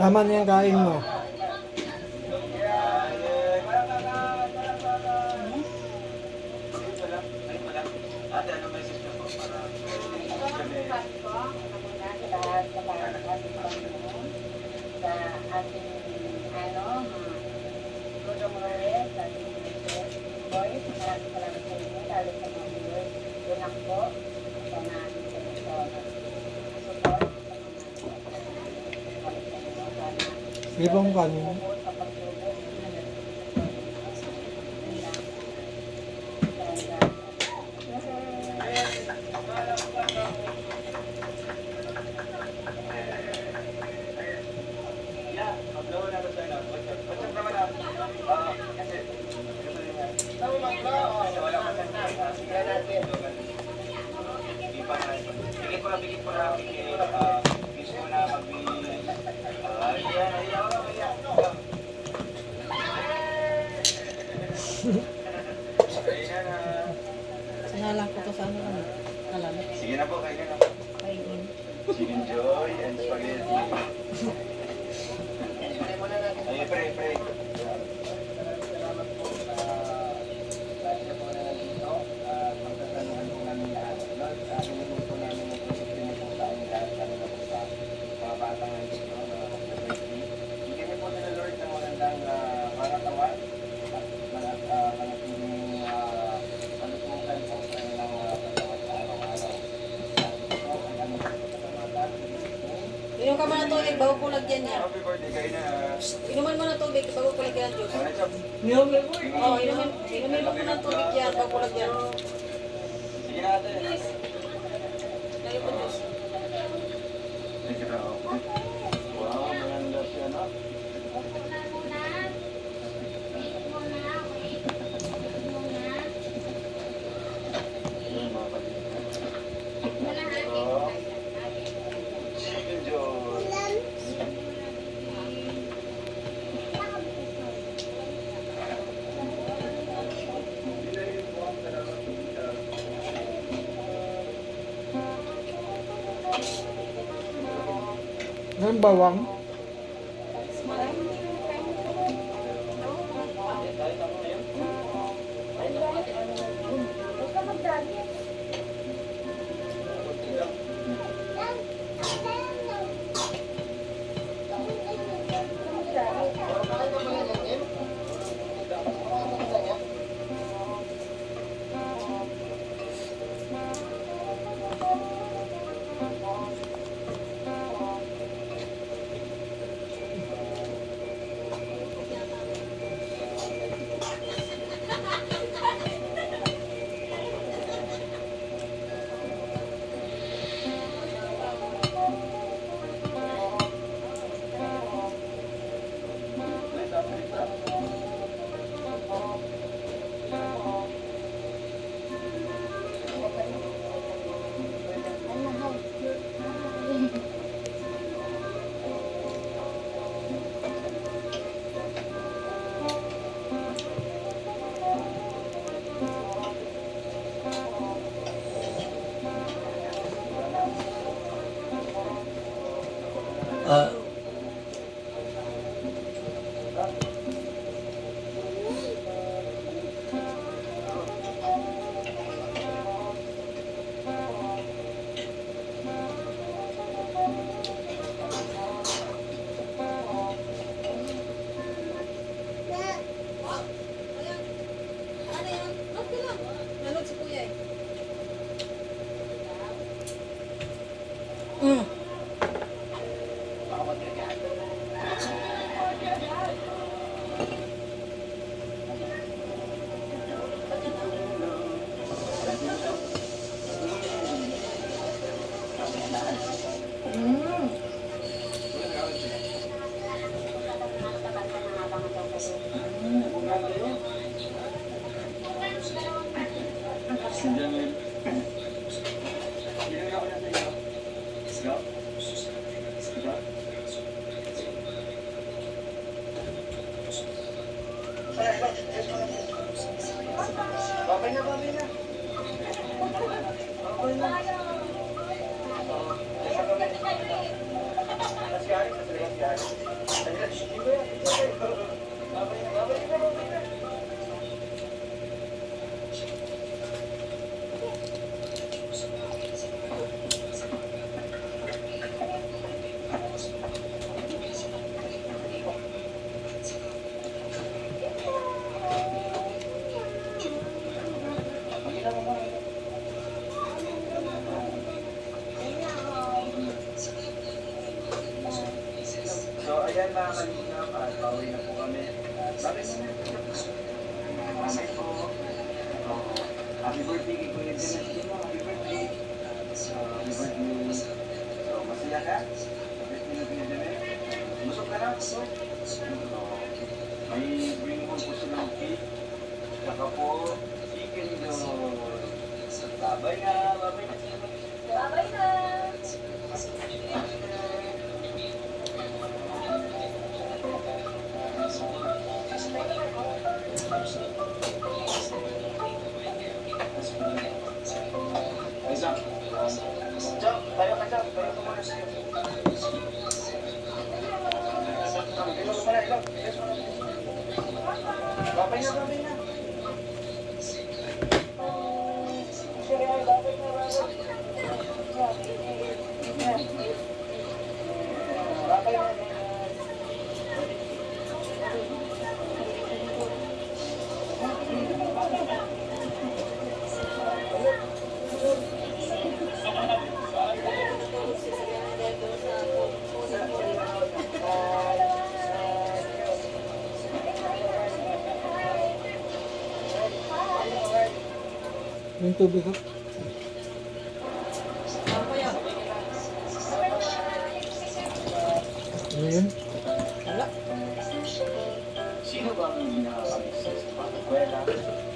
Tama na yung kain mo. maraming maraming sa inyo, lalo sa mga viewers. Unang po, ito sa ito. Support sa Ibang kanin. Sinalang ko to sa ano, ano, alam. Sige na po, kayo na. Kainin. Chicken joy and spaghetti. bago ko lagyan niya. Shhh, inuman mo ng tubig bago ko lagyan ng mo eh. Oo, inuman, mo ng tubig yan bago ko lagyan. Sige natin. Please. Lalo. Thank you, Number one, Ikaw? Ikaw? Babay na, babay na. Babay na. Mas yari, mas mas yari. Ayun, hindi ko yan, hindi ko yan. Babay na, babay na, babay na. So, ayan mga kalingap, at bawi na po kami. Bakit mo na? Mamay po. Happy birthday kay Kuya Janet. Happy birthday. Happy birthday. So, masaya ka? Birthday na Kuya Janet. Busog ka na? Busog? May bring home po silang cake. Saka po, chicken joy. Babay na, babay na. Babay na! Chok. Tayo Yung tubig ko. Ano yun? Wala. Sino ba ang nakakamiss sa pag-eskwela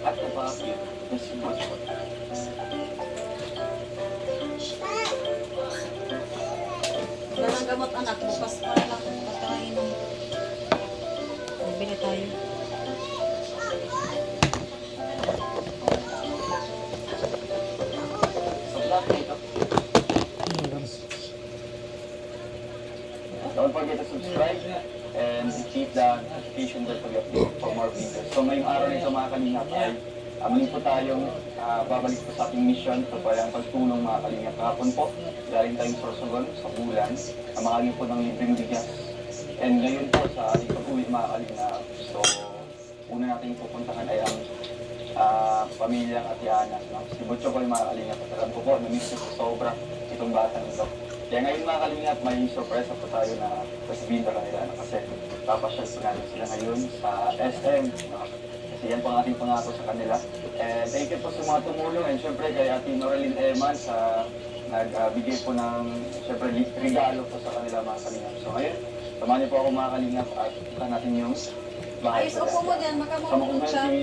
at napakit na si Mascot? Wala nang gamot anak. Bukas pa lang. Bukas pa lang inom. Bibili tayo. Don't forget to subscribe and keep the notification bell be updated for more videos. So ngayong araw nito mga kalingap ay uh, muli po tayong ah, babalik po sa ating mission. Po ay ang pagtulong mga kalingap. Kahapon po, galing tayong Sorsogon sa Bulan. Ang makagin po ng libreng bigas. And ngayon po sa ating pag-uwi mga kalingap. So, una natin pupuntahan ay ang ah, pamilyang Atiana. No? Si Butcho po yung mga kalingap. Alam ko po, namiss ko sobra itong batang ito. Kaya ngayon mga kalingap, may surprise po tayo na sasabihin sa kanila na kasi papasyal po namin sila ngayon sa SM. no? Kasi yan po ang ating pangako sa kanila. And thank you po sa mga tumulong and syempre kay Ate Noraline Eman sa nagbigay po ng syempre regalo po sa kanila mga kalingap. So ngayon, samahan niyo po ako mga kalingap at kita natin yung bahay Ayos, upo mo dyan. Makamulong siya. si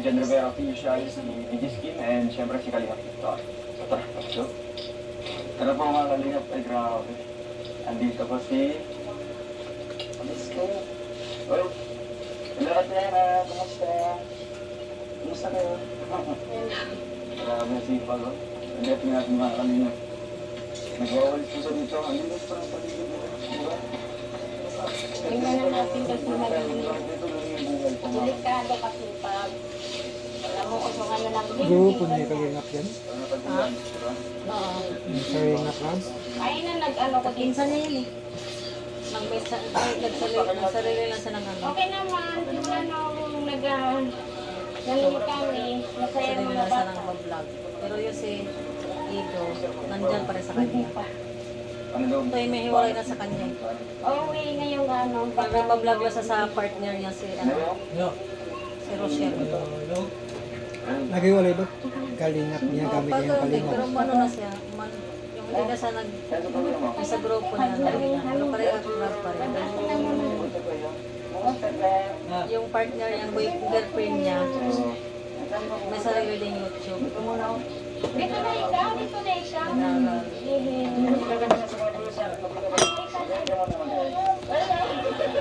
Jen Rivera Official, si DJ Skin, and syempre si Kalingap Victor. So tara, let's go. Tara po mga Kalingap, ay grabe. Andito po si... Let's go. Oh, hello Atiana, kumusta? Kumusta kayo? grabe si Palo. Pagdating natin mga Kalingap. Nagwawalis po sa dito, ang linis pa ng paligid. Di ba? Tingnan na natin kasi po mga delikado kasi pag alam mo kung ano lang Grupo niya kalingap yan. Ba? Oo. Yung kalingap lang. Ay na nag-ano ko din. Pinsan niya yun eh. Sa, ay, nagsarili, lang siya ng ano. Okay naman. Yung ano, kung nag nanonood kami, masaya mga lang siya bata. vlog. Pero yung si Ido, nandyan pa rin sa kanya. Ano daw? Ito ay may hiwalay na sa kanya. Uuwi ngayong ano. Nagpa-vlog lang siya sa partner niya si, ano, si Rochelle. Nagiwalay ba? Kalingap niya gamit niya yung kalingap. Pero ano na siya, man, yung hindi na siya nag, sa sa grupo niya, ano, pero pare vlog pa rin. Yung partner niya, boy, girlfriend niya, may sarili din YouTube. Dito na ikaw, dito na. Nag- Ay,